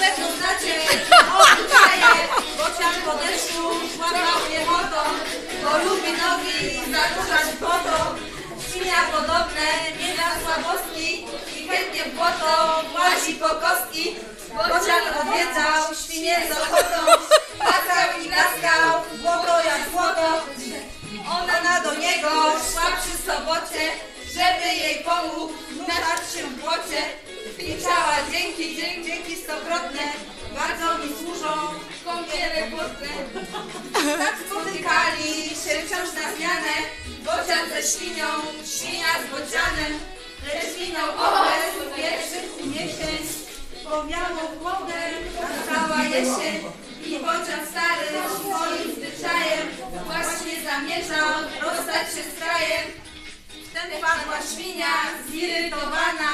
pewno znacie, odczaje, bocian po deszczu szłapał piechotą, bo lubi nogi zaruszać potą. Świnia podobne, nie na słabostki i chętnie w błoto łazi po kostki. Bocian odwiedzał świnie z ochotą, płakał i klaskał, błoto jak złoto. Ona do niego szła przy sobocie, żeby jej pomógł nutać się bardzo mi służą kąpiele błotne. Tak spotykali się wciąż na zmianę, bocian ze świnią, świnia z bocianem. Lecz minął okres pierwszych powiało chłodem, nastała jesień. I bocian stary swoim zwyczajem właśnie zamierzał rozstać się z krajem. Wtedy padła świnia zirytowana,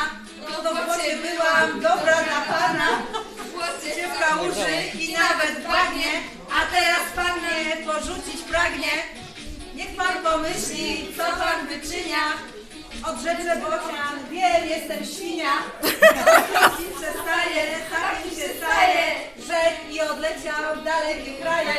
w bocie byłam dobra dla pana. W błocie się w kałuży i nawet bagnie, a teraz pan mnie porzucić pragnie. Niech pan pomyśli, co pan wyczynia. Odrzecze bocian, wiem, jestem świnia. I przestaje, tak mi się staje, rzekł i odleciał w dalekie kraje.